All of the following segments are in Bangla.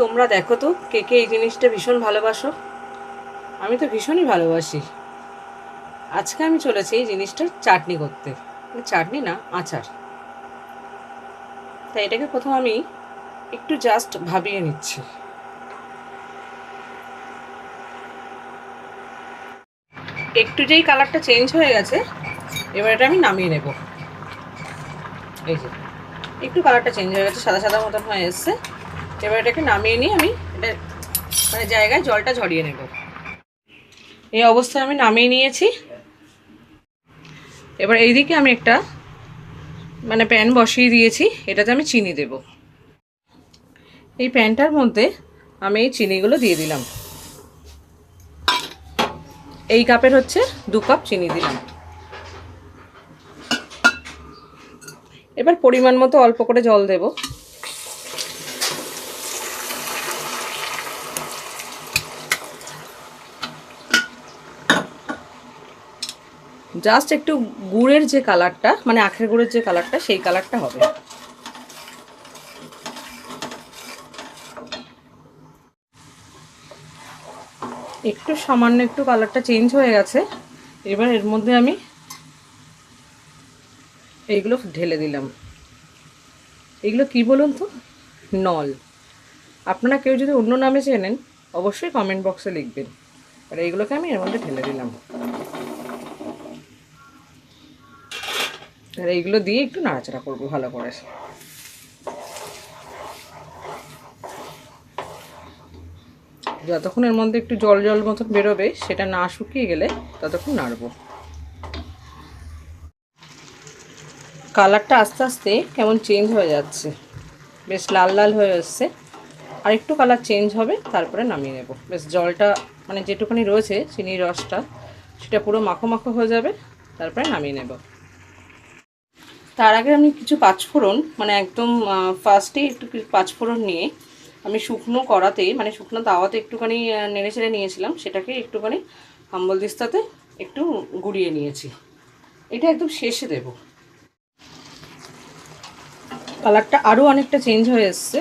তোমরা দেখো তো, কে কে এই জিনিসটা ভীষণ ভালোবাসো। আমি তো ভীষণই ভালোবাসি। আজকে আমি চলেছি এই জিনিসটার চাটনি করতে। মানে চাটনি না, আচার। তাই এটাকে প্রথম আমি একটু জাস্ট ভাবিয়ে নিচ্ছি। একটু যেই কালারটা চেঞ্জ হয়ে গেছে, এবার এটা আমি নামিয়ে নেব। এই যে, একটু কালারটা চেঞ্জ হয়ে গেছে, সাদা সাদা মতন হয়ে এসছে। এবার এটাকে নামিয়ে নিয়ে আমি এটা মানে জায়গায় জলটা ঝরিয়ে নেব। এই অবস্থায় আমি নামিয়ে নিয়েছি। এবার এইদিকে আমি একটা মানে প্যান বসিয়ে দিয়েছি, এটাতে আমি চিনি দেব। এই প্যানটার মধ্যে আমি এই চিনিগুলো দিয়ে দিলাম। এই কাপের হচ্ছে দু কাপ চিনি দিলাম। এবার পরিমাণ মতো অল্প করে জল দেব। জাস্ট একটু গুড়ের যে কালারটা মানে আখের গুড়ের যে কালারটা, সেই কালারটা হবে। একটু সামান্য একটু কালারটা চেঞ্জ হয়ে গেছে। এবার এর মধ্যে আমি এইগুলো ঢেলে দিলাম। এগুলো কি বলুন তো? নল। আপনারা কেউ যদি অন্য নামে চেনেন, অবশ্যই কমেন্ট বক্সে লিখবেন। আর এইগুলোকে আমি এর মধ্যে ঢেলে দিলাম। আর এইগুলো দিয়ে একটু নাড়াচাড়া করব ভালো করে। যতক্ষণ এর মধ্যে একটু জল জল মতন বেরোবে, সেটা না শুকিয়ে গেলে ততক্ষণ নাড়বো। কালারটা আস্তে আস্তে কেমন চেঞ্জ হয়ে যাচ্ছে। বেশ লাল লাল হয়ে এসছে। আর একটু কালার চেঞ্জ হবে, তারপরে নামিয়ে নেব। বেশ জলটা মানে যেটুকুনি রয়েছে, চিনির রসটা, সেটা পুরো মাখো মাখো হয়ে যাবে, তারপরে নামিয়ে নেব। তার আগে আমি কিছু পাঁচফোড়ন মানে একদম ফার্স্টে একটু পাঁচফোড়ন নিয়ে আমি শুকনো কড়াতে মানে শুকনো তাওয়াতে একটুখানি নেড়ে চেড়ে নিয়েছিলাম, সেটাকে একটুখানি হাম্বল দিস্তাতে একটু গুঁড়িয়ে নিয়েছি। এটা একদম শেষে দেব। কালারটা আরও অনেকটা চেঞ্জ হয়ে এসছে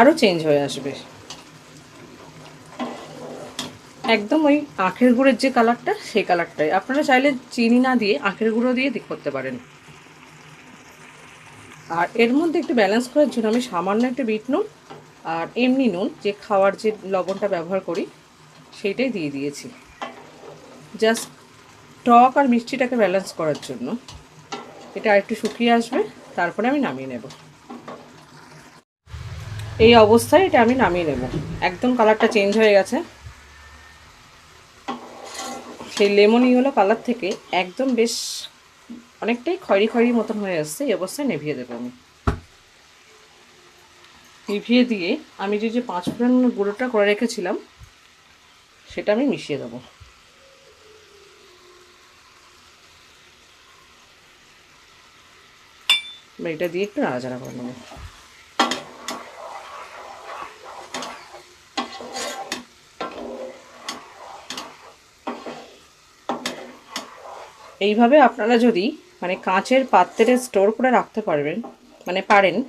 আরও চেঞ্জ হয়ে আসবে। একদম ওই আখের গুঁড়ের যে কালারটা, সেই কালারটাই। আপনারা চাইলে চিনি না দিয়ে, আখের গুঁড়ো দিয়ে করতে পারেন। আর এর মধ্যে একটু ব্যালেন্স করার জন্য আমি সামান্য একটু বিট নুন আর এমনি নুন, যে খাওয়ার যে লবণটা ব্যবহার করি, সেইটাই দিয়ে দিয়েছি। জাস্ট টক আর মিষ্টিটাকে ব্যালেন্স করার জন্য। এটা আরেকটু শুকিয়ে আসবে, তারপরে আমি নামিয়ে নেব। এই অবস্থায় এটা আমি নামিয়ে নেব। একদম কালারটা চেঞ্জ হয়ে গেছে। সেই লেমন ইয়েলো কালার থেকে একদম বেশ অনেকটাই খয়রি খয়রি মতন হয়ে আসছে, এই অবস্থায় নেভিয়ে দেবো আমি। নিভিয়ে দিয়ে আমি যে যে পাঁচ ফোড়ন গুঁড়োটা করে রেখেছিলাম, সেটা আমি মিশিয়ে দেবো। এটা দিয়ে একটু নাড়াচাড়া করে নেব। এইভাবে আপনারা যদি মানে কাঁচের পাত্রে স্টোর করে রাখতে পারবেন। মানে পারেন।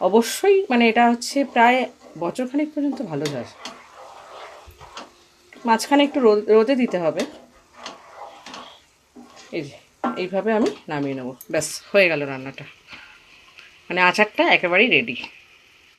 অবশ্যই মানে এটা হচ্ছে প্রায় বছরখানেক পর্যন্ত ভালো যায়। মাঝখানে একটু রোদ দিতে হবে। এই যে, এইভাবে আমি নামিয়ে নেব। ব্যাস, হয়ে গেল রান্নাটা। মানে আচারটা একেবারেই রেডি